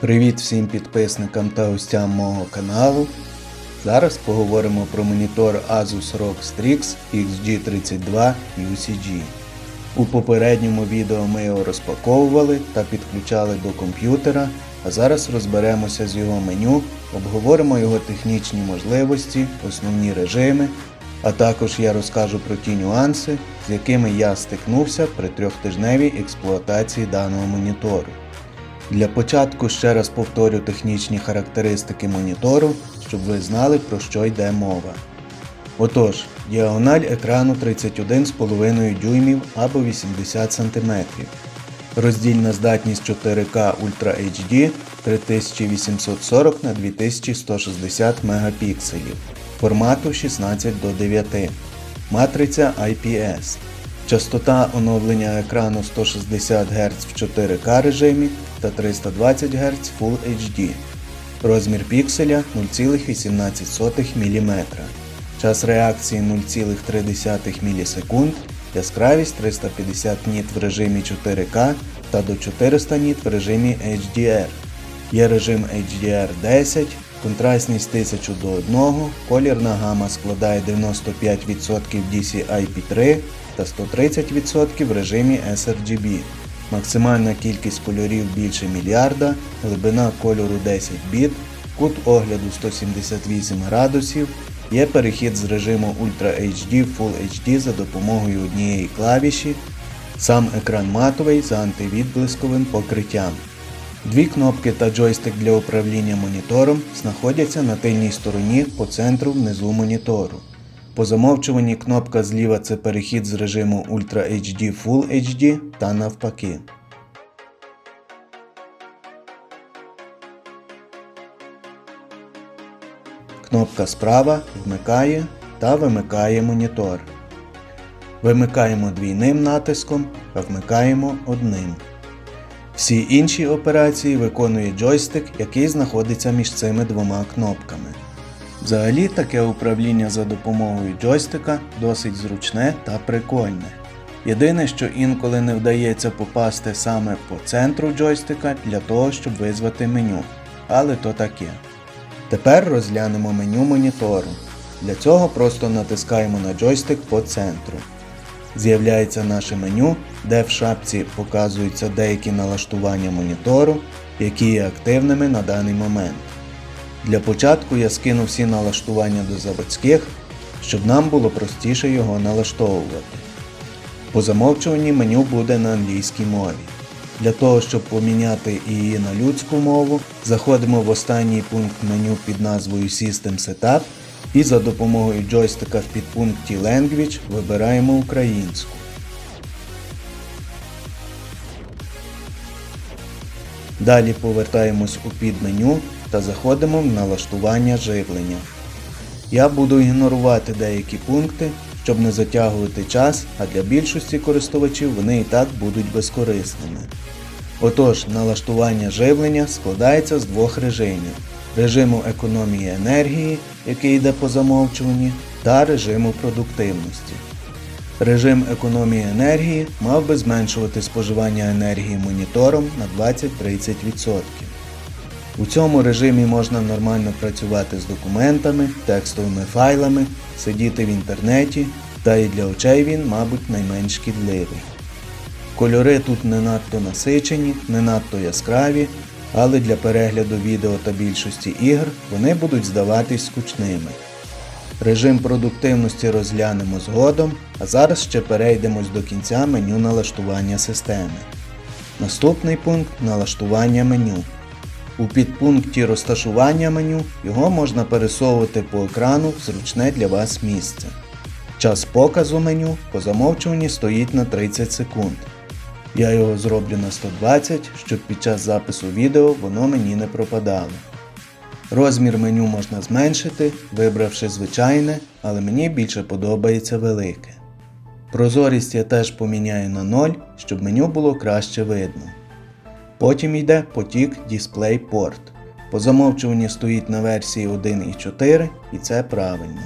Привіт всім підписникам та гостям мого каналу. Зараз поговоримо про монітор Asus ROG Strix XG32 UCG. У попередньому відео ми його розпаковували та підключали до комп'ютера, а зараз розберемося з його меню, обговоримо його технічні можливості, основні режими, а також я розкажу про ті нюанси, з якими я стикнувся при трьохтижневій експлуатації даного монітору. Для початку ще раз повторю технічні характеристики монітору, щоб ви знали про що йде мова. Отож, діагональ екрану 31,5 дюймів або 80 см. Роздільна здатність 4К Ultra HD 3840 на 2160 Мп. Формату 16 до 9. Матриця IPS. Частота оновлення екрану 160 Гц в 4К режимі та 320 Гц Full HD. Розмір пікселя 0,18 мм. Час реакції 0,3 мілісекунд. Яскравість 350 ніт в режимі 4К та до 400 ніт в режимі HDR. Є режим HDR10, контрастність 1000 до 1, колірна гама складає 95% DCI-P3 та 130% в режимі sRGB. Максимальна кількість кольорів більше мільярда, глибина кольору 10 біт, кут огляду 178 градусів, є перехід з режиму Ultra HD Full HD за допомогою однієї клавіші, сам екран матовий за антивідблисковим покриттям. Дві кнопки та джойстик для управління монітором знаходяться на тильній стороні по центру внизу монітору. По замовчуванні кнопка зліва це перехід з режиму Ultra HD Full HD та навпаки. Кнопка справа вмикає та вимикає монітор. Вимикаємо двійним натиском, а вмикаємо одним. Всі інші операції виконує джойстик, який знаходиться між цими двома кнопками. Взагалі таке управління за допомогою джойстика досить зручне та прикольне. Єдине, що інколи не вдається попасти саме по центру джойстика для того, щоб визвати меню. Але то таке. Тепер розглянемо меню монітору. Для цього просто натискаємо на джойстик по центру. З'являється наше меню, де в шапці показуються деякі налаштування монітору, які є активними на даний момент. Для початку я скину всі налаштування до заводських, щоб нам було простіше його налаштовувати. По замовчуванні меню буде на англійській мові. Для того, щоб поміняти її на людську мову, заходимо в останній пункт меню під назвою System Setup і за допомогою джойстика в підпункті Language вибираємо українську. Далі повертаємось у підменю та заходимо в налаштування живлення. Я буду ігнорувати деякі пункти, щоб не затягувати час, а для більшості користувачів вони і так будуть безкорисними. Отож, налаштування живлення складається з двох режимів: режиму економії енергії, який йде по замовчуванні, та режиму продуктивності. Режим економії енергії мав би зменшувати споживання енергії монітором на 20-30%. У цьому режимі можна нормально працювати з документами, текстовими файлами, сидіти в інтернеті, та і для очей він, мабуть, найменш шкідливий. Кольори тут не надто насичені, не надто яскраві, але для перегляду відео та більшості ігр вони будуть здаватись скучними. Режим продуктивності розглянемо згодом, а зараз ще перейдемось до кінця меню налаштування системи. Наступний пункт налаштування меню. У підпункті розташування меню його можна пересовувати по екрану в зручне для вас місце. Час показу меню по замовчуванні стоїть на 30 секунд. Я його зроблю на 120, щоб під час запису відео воно мені не пропадало. Розмір меню можна зменшити, вибравши звичайне, але мені більше подобається велике. Прозорість я теж поміняю на 0, щоб меню було краще видно. Потім йде потік DisplayPort. По замовчуванні стоїть на версії 1.4 і це правильно.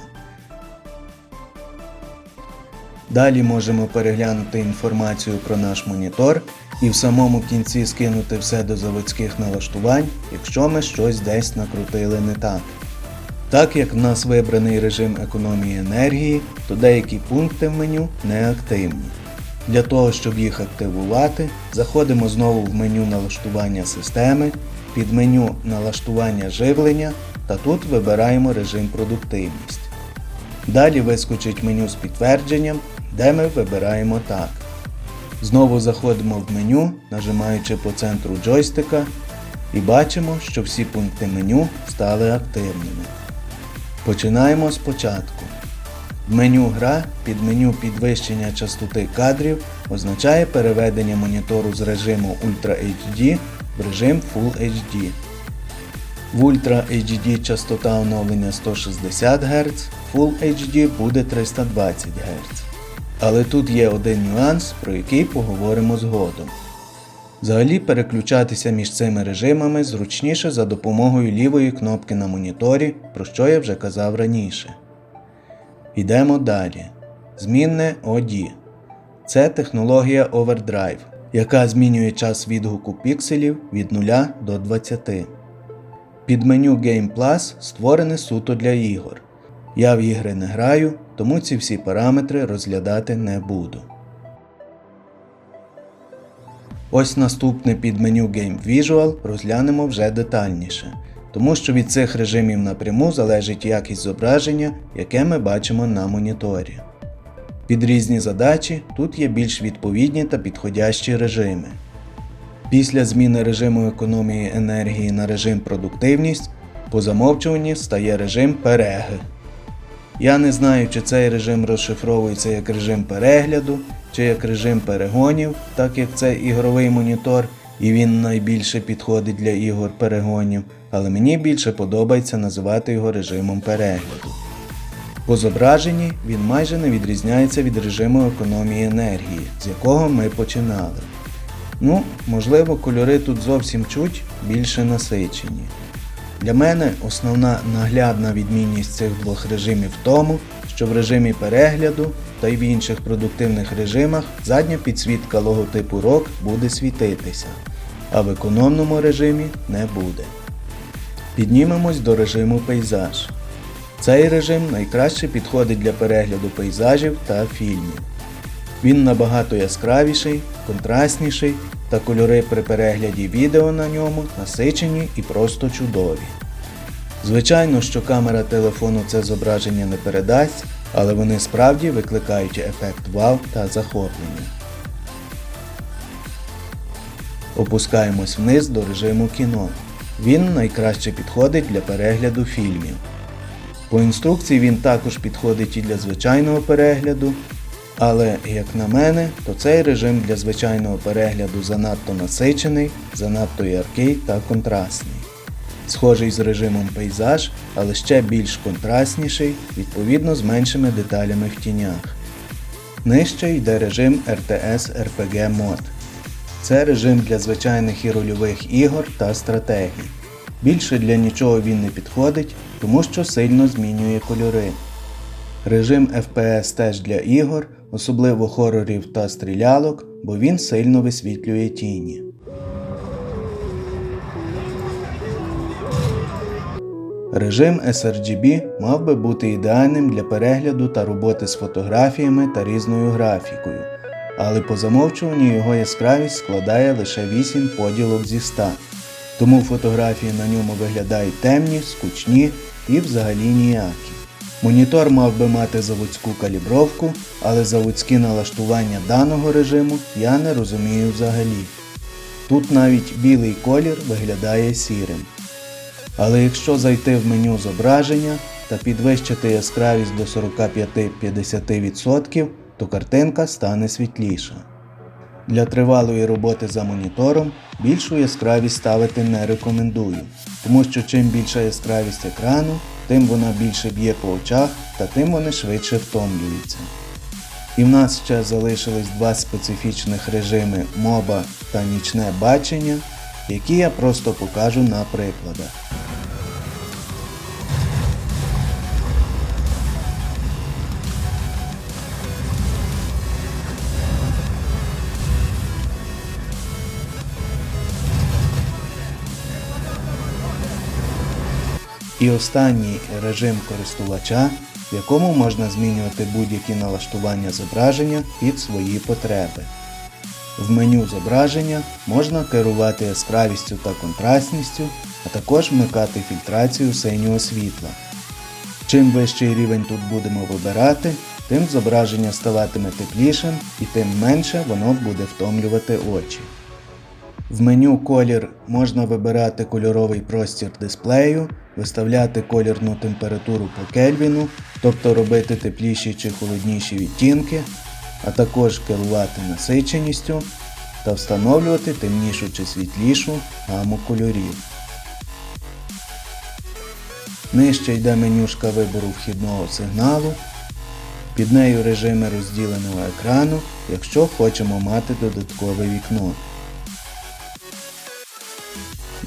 Далі можемо переглянути інформацію про наш монітор і в самому кінці скинути все до заводських налаштувань, якщо ми щось десь накрутили не так. Так як в нас вибраний режим економії енергії, то деякі пункти в меню не активні. Для того, щоб їх активувати, заходимо знову в меню налаштування системи, під меню налаштування живлення та тут вибираємо режим продуктивність. Далі вискочить меню з підтвердженням, де ми вибираємо так. Знову заходимо в меню, нажимаючи по центру джойстика і бачимо, що всі пункти меню стали активними. Починаємо спочатку. Меню Гра під меню підвищення частоти кадрів означає переведення монітору з режиму Ultra HD в режим Full HD. В Ultra HD частота оновлення 160 Гц, Full HD буде 320 Гц. Але тут є один нюанс, про який поговоримо згодом. Взагалі переключатися між цими режимами зручніше за допомогою лівої кнопки на моніторі, про що я вже казав раніше. Йдемо далі. Змінне OD. Це технологія Overdrive, яка змінює час відгуку пікселів від 0 до 20. Під меню Game Plus створене суто для ігор. Я в ігри не граю, тому ці всі параметри розглядати не буду. Ось наступне під меню Game Visual розглянемо вже детальніше, тому що від цих режимів напряму залежить якість зображення, яке ми бачимо на моніторі. Під різні задачі тут є більш відповідні та підходящі режими. Після зміни режиму економії енергії на режим продуктивність по замовчуванні стає режим переги. Я не знаю, чи цей режим розшифровується як режим перегляду, чи як режим перегонів, так як це ігровий монітор, і він найбільше підходить для ігор перегонів, але мені більше подобається називати його режимом перегляду. По зображенні він майже не відрізняється від режиму економії енергії, з якого ми починали. Ну, можливо, кольори тут зовсім чуть більше насичені. Для мене основна наглядна відмінність цих двох режимів в тому, що в режимі перегляду та й в інших продуктивних режимах задня підсвітка логотипу ROG буде світитися, а в економному режимі не буде. Піднімемось до режиму пейзаж. Цей режим найкраще підходить для перегляду пейзажів та фільмів. Він набагато яскравіший, контрастніший та кольори при перегляді відео на ньому насичені і просто чудові. Звичайно, що камера телефону це зображення не передасть, але вони справді викликають ефект вау та захоплення. Опускаємось вниз до режиму кіно. Він найкраще підходить для перегляду фільмів. По інструкції він також підходить і для звичайного перегляду, але, як на мене, то цей режим для звичайного перегляду занадто насичений, занадто яркий та контрастний. Схожий з режимом пейзаж, але ще більш контрастніший, відповідно з меншими деталями в тінях. Нижче йде режим RTS RPG Mod. Це режим для звичайних і рольових ігор та стратегій. Більше для нічого він не підходить, тому що сильно змінює кольори. Режим FPS теж для ігор, особливо хорорів та стрілялок, бо він сильно висвітлює тіні. Режим sRGB мав би бути ідеальним для перегляду та роботи з фотографіями та різною графікою, але по замовчуванню його яскравість складає лише 8 поділок зі 100, тому фотографії на ньому виглядають темні, скучні і взагалі ніякі. Монітор мав би мати заводську калібровку, але заводські налаштування даного режиму я не розумію взагалі. Тут навіть білий колір виглядає сірим. Але якщо зайти в меню зображення та підвищити яскравість до 45-50%, то картинка стане світліша. Для тривалої роботи за монітором більшу яскравість ставити не рекомендую, тому що чим більша яскравість екрану, тим вона більше б'є по очах та тим вони швидше втомлюються. І в нас ще залишились два специфічних режими моба та нічне бачення, які я просто покажу на прикладах. І останній режим користувача, в якому можна змінювати будь-які налаштування зображення під свої потреби. В меню зображення можна керувати яскравістю та контрастністю, а також вмикати фільтрацію синього світла. Чим вищий рівень тут будемо вибирати, тим зображення ставатиме теплішим і тим менше воно буде втомлювати очі. В меню колір можна вибирати кольоровий простір дисплею, виставляти колірну температуру по кельвіну, тобто робити тепліші чи холодніші відтінки, а також керувати насиченістю та встановлювати темнішу чи світлішу гаму кольорів. Нижче йде менюшка вибору вхідного сигналу. Під нею режими розділеного екрану, якщо хочемо мати додаткове вікно.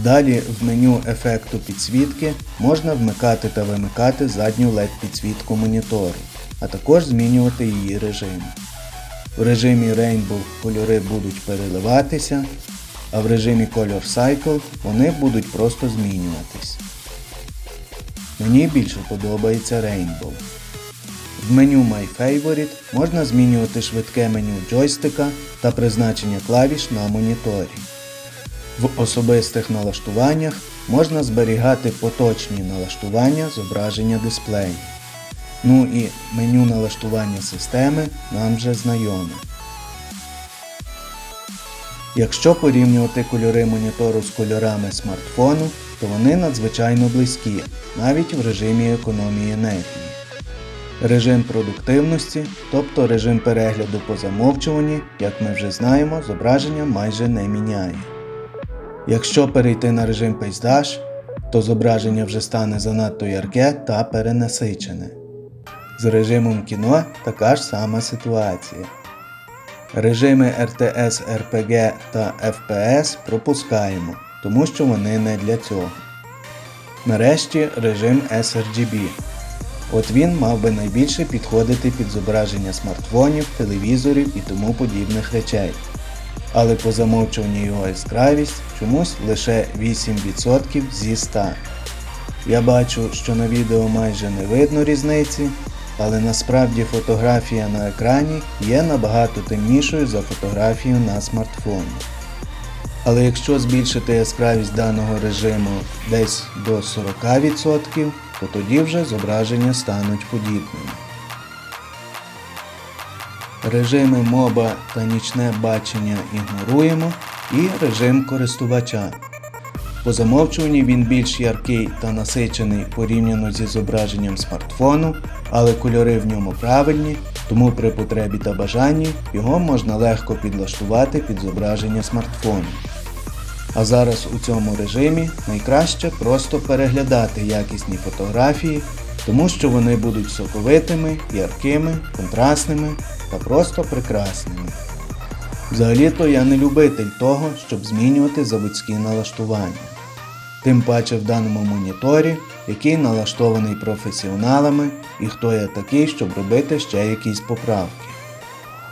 Далі в меню ефекту підсвітки можна вмикати та вимикати задню LED підсвітку монітору, а також змінювати її режим. В режимі Rainbow кольори будуть переливатися, а в режимі Color Cycle вони будуть просто змінюватись. Мені більше подобається Rainbow. В меню My Favorite можна змінювати швидке меню джойстика та призначення клавіш на моніторі. В особистих налаштуваннях можна зберігати поточні налаштування зображення дисплею. Ну і меню налаштування системи нам вже знайоме. Якщо порівнювати кольори монітору з кольорами смартфону, то вони надзвичайно близькі, навіть в режимі економії енергії. Режим продуктивності, тобто режим перегляду по замовчуванні, як ми вже знаємо, зображення майже не міняє. Якщо перейти на режим пейзаж, то зображення вже стане занадто ярке та перенасичене. З режимом кіно така ж сама ситуація. Режими RTS RPG та FPS пропускаємо, тому що вони не для цього. Нарешті режим sRGB. От він мав би найбільше підходити під зображення смартфонів, телевізорів і тому подібних речей. Але по замовчуванню його яскравість чомусь лише 8% зі 100. Я бачу, що на відео майже не видно різниці, але насправді фотографія на екрані є набагато темнішою за фотографію на смартфоні. Але якщо збільшити яскравість даного режиму десь до 40%, то тоді вже зображення стануть подібними. Режими моба та нічне бачення ігноруємо і режим користувача. По замовчуванні він більш яркий та насичений порівняно зі зображенням смартфону, але кольори в ньому правильні, тому при потребі та бажанні його можна легко підлаштувати під зображення смартфону. А зараз у цьому режимі найкраще просто переглядати якісні фотографії, тому що вони будуть соковитими, яркими, контрастними та просто прекрасними. Взагалі-то я не любитель того, щоб змінювати заводські налаштування. Тим паче в даному моніторі, який налаштований професіоналами і хто я такий, щоб робити ще якісь поправки.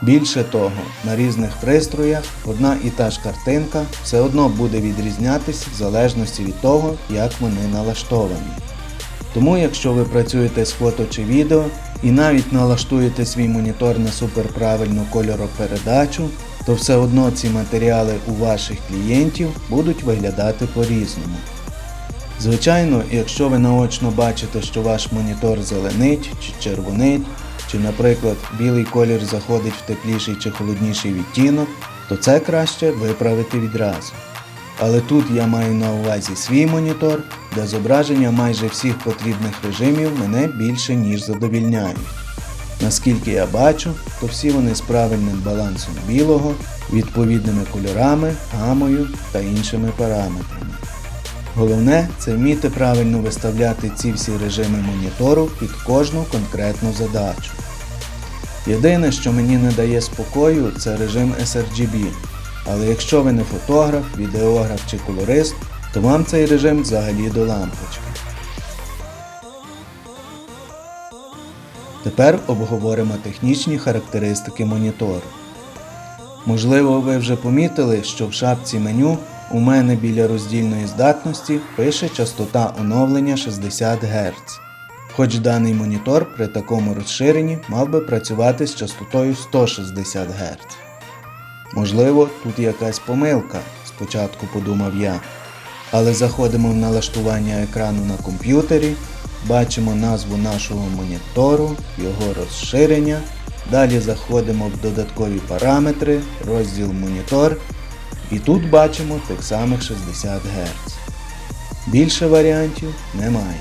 Більше того, на різних пристроях одна і та ж картинка все одно буде відрізнятись в залежності від того, як вони налаштовані. Тому, якщо ви працюєте з фото чи відео і навіть налаштуєте свій монітор на суперправильну кольоропередачу, то все одно ці матеріали у ваших клієнтів будуть виглядати по-різному. Звичайно, якщо ви наочно бачите, що ваш монітор зеленить чи червонить, чи, наприклад, білий колір заходить в тепліший чи холодніший відтінок, то це краще виправити відразу. Але тут я маю на увазі свій монітор, де зображення майже всіх потрібних режимів мене більше ніж задовільняють. Наскільки я бачу, то всі вони з правильним балансом білого, відповідними кольорами, гамою та іншими параметрами. Головне це вміти правильно виставляти ці всі режими монітору під кожну конкретну задачу. Єдине, що мені не дає спокою, це режим sRGB. Але якщо ви не фотограф, відеограф чи колорист, то вам цей режим взагалі до лампочки. Тепер обговоримо технічні характеристики монітору. Можливо, ви вже помітили, що в шапці меню у мене біля роздільної здатності пише частота оновлення 60 Гц. Хоч даний монітор при такому розширенні мав би працювати з частотою 160 Гц. Можливо, тут якась помилка, спочатку подумав я. Але заходимо в налаштування екрану на комп'ютері, бачимо назву нашого монітору, його розширення. Далі заходимо в додаткові параметри, розділ монітор, і тут бачимо тих самих 60 Гц. Більше варіантів немає.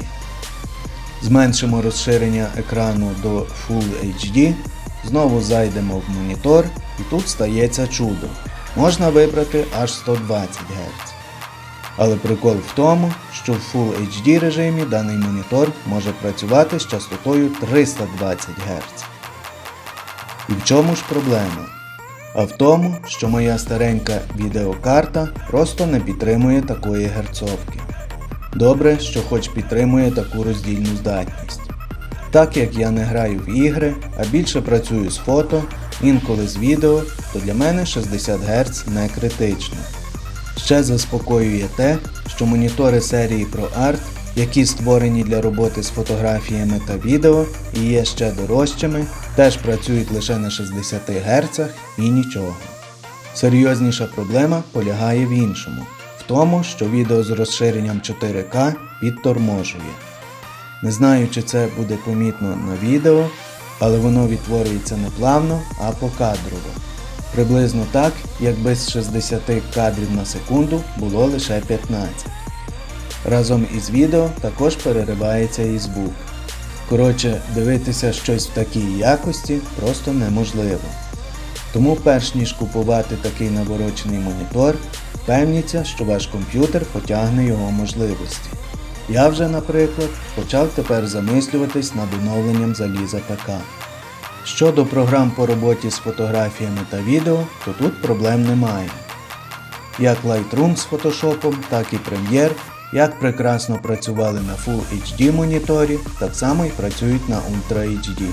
Зменшимо розширення екрану до Full HD, знову зайдемо в монітор і тут стається чудо. Можна вибрати аж 120 Гц. Але прикол в тому, що в Full HD режимі даний монітор може працювати з частотою 320 Гц. І в чому ж проблема? А в тому, що моя старенька відеокарта просто не підтримує такої герцовки. Добре, що хоч підтримує таку роздільну здатність. Так як я не граю в ігри, а більше працюю з фото, інколи з відео, то для мене 60 Гц не критично. Ще заспокоює те, що монітори серії ProArt, які створені для роботи з фотографіями та відео і є ще дорожчими, теж працюють лише на 60 Гц і нічого. Серйозніша проблема полягає в іншому, в тому, що відео з розширенням 4К підторможує. Не знаю, чи це буде помітно на відео, але воно відтворюється не плавно, а покадрово. Приблизно так, якби з 60 кадрів на секунду було лише 15. Разом із відео також переривається і звук. Коротше, дивитися щось в такій якості просто неможливо. Тому перш ніж купувати такий наворочений монітор, впевніться, що ваш комп'ютер потягне його можливості. Я вже, наприклад, почав тепер замислюватись над оновленням заліза ПК. Щодо програм по роботі з фотографіями та відео, то тут проблем немає. Як Lightroom з Photoshop, так і Premiere, як прекрасно працювали на Full HD моніторі, так само і працюють на Ultra HD.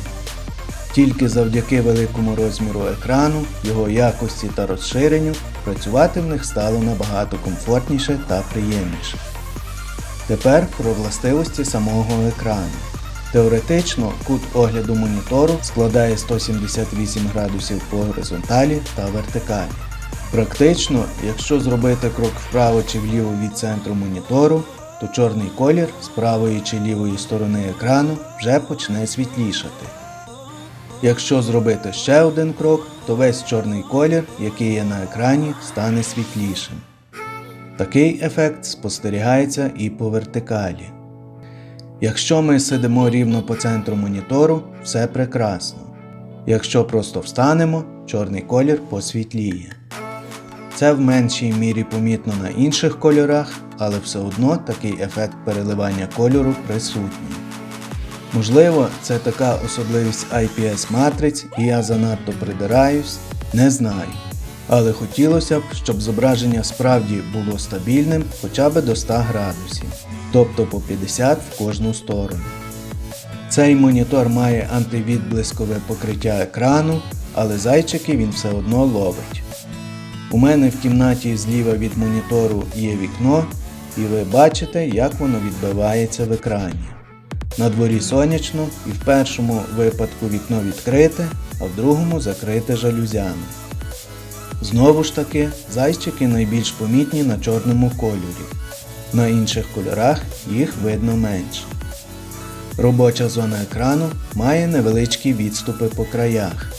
Тільки завдяки великому розміру екрану, його якості та розширенню працювати в них стало набагато комфортніше та приємніше. Тепер про властивості самого екрану. Теоретично кут огляду монітору складає 178 градусів по горизонталі та вертикалі. Практично, якщо зробити крок вправо чи вліво від центру монітору, то чорний колір з правої чи лівої сторони екрану вже почне світлішати. Якщо зробити ще один крок, то весь чорний колір, який є на екрані, стане світлішим. Такий ефект спостерігається і по вертикалі. Якщо ми сидимо рівно по центру монітору, все прекрасно. Якщо просто встанемо, чорний колір посвітліє. Це в меншій мірі помітно на інших кольорах, але все одно такий ефект переливання кольору присутній. Можливо, це така особливість IPS матриць і я занадто придираюсь, не знаю. Але хотілося б, щоб зображення справді було стабільним хоча б до 100 градусів, тобто по 50 в кожну сторону. Цей монітор має антивідблискове покриття екрану, але зайчики він все одно ловить. У мене в кімнаті зліва від монітору є вікно, і ви бачите, як воно відбивається в екрані. На дворі сонячно і в першому випадку вікно відкрите, а в другому закрите жалюзями. Знову ж таки, зайчики найбільш помітні на чорному кольорі. На інших кольорах їх видно менше. Робоча зона екрану має невеличкі відступи по краях.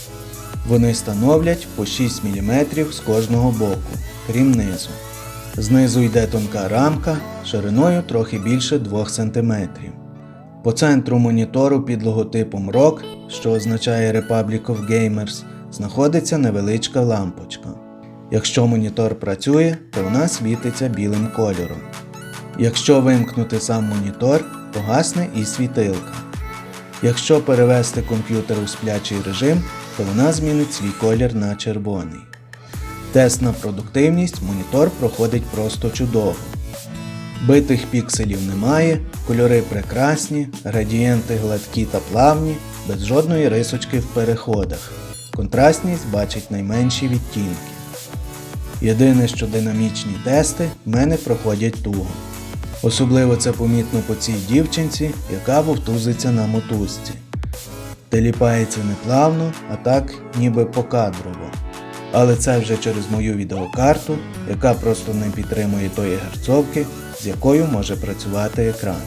Вони становлять по 6 мм з кожного боку, крім низу. Знизу йде тонка рамка шириною трохи більше 2 см. По центру монітору під логотипом ROG, що означає Republic of Gamers, знаходиться невеличка лампочка. Якщо монітор працює, то вона світиться білим кольором. Якщо вимкнути сам монітор, то гасне і світилка. Якщо перевести комп'ютер у сплячий режим, то вона змінить свій колір на червоний. Тест на продуктивність монітор проходить просто чудово. Битих пікселів немає, кольори прекрасні, градієнти гладкі та плавні, без жодної рисочки в переходах. Контрастність бачить найменші відтінки. Єдине, що динамічні тести в мене проходять туго. Особливо це помітно по цій дівчинці, яка вовтузиться на мотузці. Теліпається не плавно, а так ніби покадрово. Але це вже через мою відеокарту, яка просто не підтримує тої герцовки, з якою може працювати екран.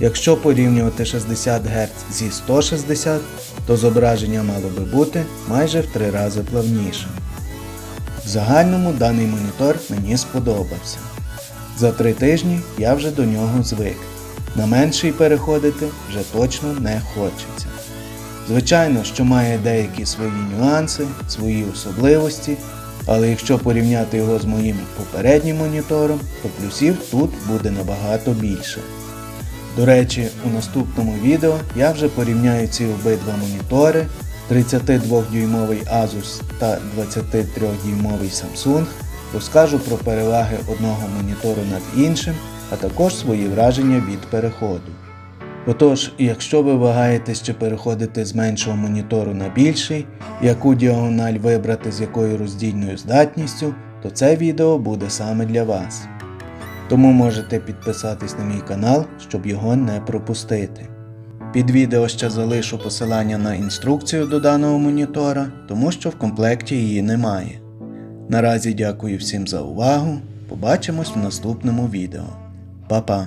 Якщо порівнювати 60 Гц зі 160, то зображення мало би бути майже в три рази плавнішим. В загальному даний монітор мені сподобався. За три тижні я вже до нього звик. На менший переходити вже точно не хочеться. Звичайно, що має деякі свої нюанси, свої особливості, але якщо порівняти його з моїм попереднім монітором, то плюсів тут буде набагато більше. До речі, у наступному відео я вже порівняю ці обидва монітори, 32-дюймовий Asus та 23-дюймовий Samsung, розкажу про переваги одного монітору над іншим, а також свої враження від переходу. Отож, якщо ви вагаєтесь чи переходити з меншого монітору на більший, яку діагональ вибрати з якою роздільною здатністю, то це відео буде саме для вас. Тому можете підписатись на мій канал, щоб його не пропустити. Під відео ще залишу посилання на інструкцію до даного монітора, тому що в комплекті її немає. Наразі дякую всім за увагу. Побачимось в наступному відео. Па-па!